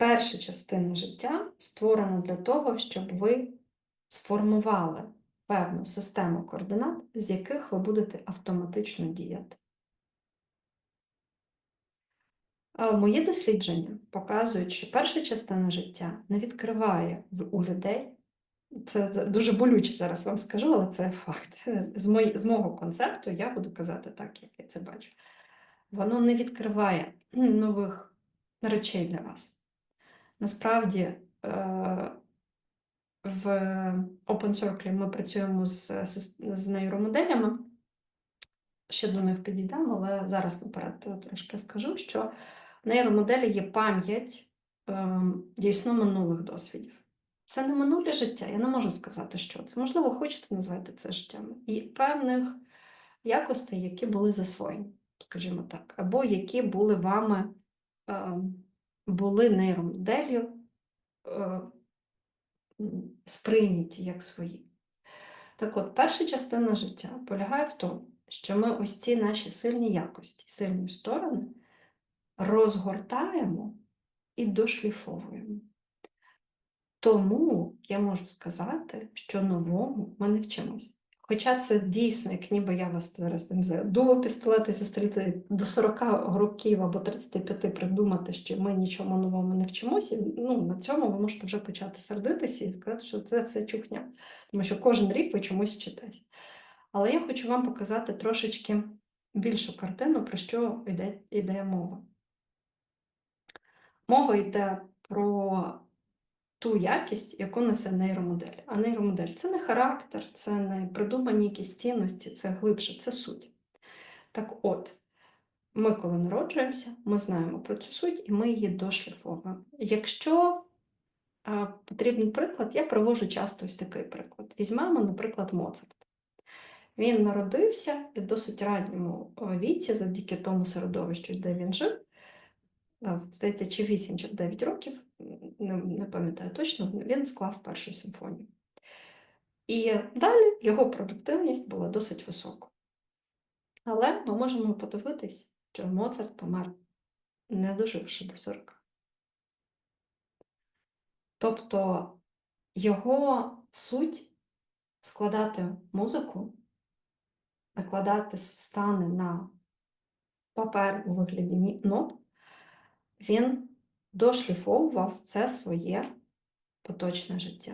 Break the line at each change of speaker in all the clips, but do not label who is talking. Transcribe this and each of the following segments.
перша частина життя створена для того, щоб ви сформували певну систему координат, з яких ви будете автоматично діяти. Мої дослідження показують, що перша частина життя не відкриває у людей. Це дуже болюче зараз вам скажу, але це факт. З, мої, з мого концепту я буду казати так, як я це бачу. Воно не відкриває нових речей для вас. Насправді, е, в Open Circle ми працюємо з, з нейромоделями. Ще до них підійдемо, але зараз наперед е, трошки скажу, що в нейромоделі є пам'ять ем, дійсно минулих досвідів. Це не минуле життя, я не можу сказати, що це. Можливо, хочете назвати це життям. І певних якостей, які були засвоєні, скажімо так, або які були вами ем, були нейромоделлю е, сприйняті як свої. Так от, перша частина життя полягає в тому, що ми ось ці наші сильні якості, сильні сторони розгортаємо і дошліфовуємо. Тому я можу сказати, що новому ми не вчимось. Хоча це дійсно, як ніби я вас зараз не знаю, дуло пістолета зістріти до 40 років або 35 придумати, що ми нічому новому не вчимося. Ну, на цьому ви можете вже почати сердитися і сказати, що це все чухня. Тому що кожен рік ви чомусь вчитесь. Але я хочу вам показати трошечки більшу картину, про що йде, йде мова. Мова йде про ту якість, яку несе нейромодель. А нейромодель це не характер, це не придумані якісь цінності, це глибше, це суть. Так от, ми, коли народжуємося, ми знаємо про цю суть і ми її дошліфовуємо. Якщо а, потрібен приклад, я привожу часто ось такий приклад. Візьмемо, наприклад, Моцарт. Він народився і в досить ранньому віці, завдяки тому середовищу, де він жив, здається, чи 8, чи 9 років, не, пам'ятаю точно, він склав першу симфонію. І далі його продуктивність була досить високою. Але ми можемо подивитись, що Моцарт помер, не доживши до 40. Тобто його суть складати музику, накладати стани на папер у вигляді нот, він дошліфовував це своє поточне життя.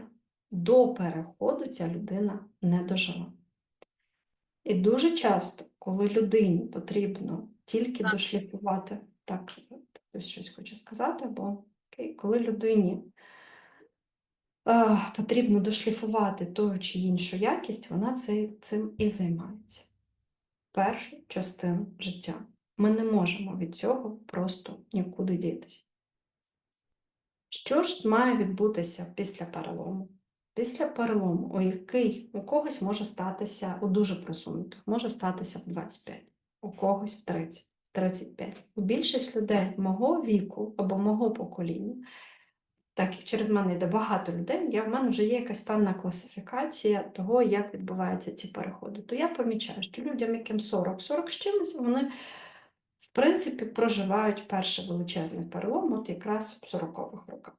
До переходу ця людина не дожила. І дуже часто, коли людині потрібно тільки
Так.
дошліфувати, так, хтось щось хоче сказати, бо окей, коли людині е, потрібно дошліфувати ту чи іншу якість, вона цим і займається. Першу частину життя. Ми не можемо від цього просто нікуди дітися. Що ж має відбутися після перелому? Після перелому, у який у когось може статися у дуже просунутих, може статися в 25, у когось в 30, в 35. У більшість людей мого віку або мого покоління, так як через мене йде багато людей, я, в мене вже є якась певна класифікація того, як відбуваються ці переходи. То я помічаю, що людям, яким 40, 40 з чимось, вони принципі проживають перший величезний перелом, от якраз в 40-х роках.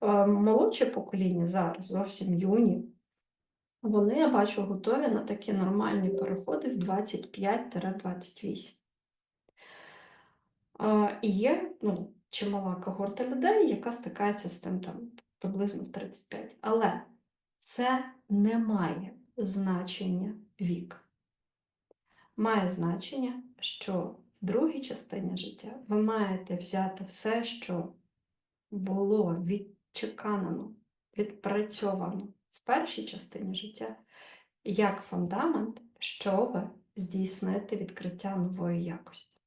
Е, Молодше покоління зараз зовсім юні. Вони, я бачу, готові на такі нормальні переходи в 25-28. Е, І є ну, чимала когорта людей, яка стикається з тим там, приблизно в 35. Але це не має значення вік. Має значення, що другій частині життя ви маєте взяти все, що було відчеканено, відпрацьовано в першій частині життя, як фундамент, щоб здійснити відкриття нової якості.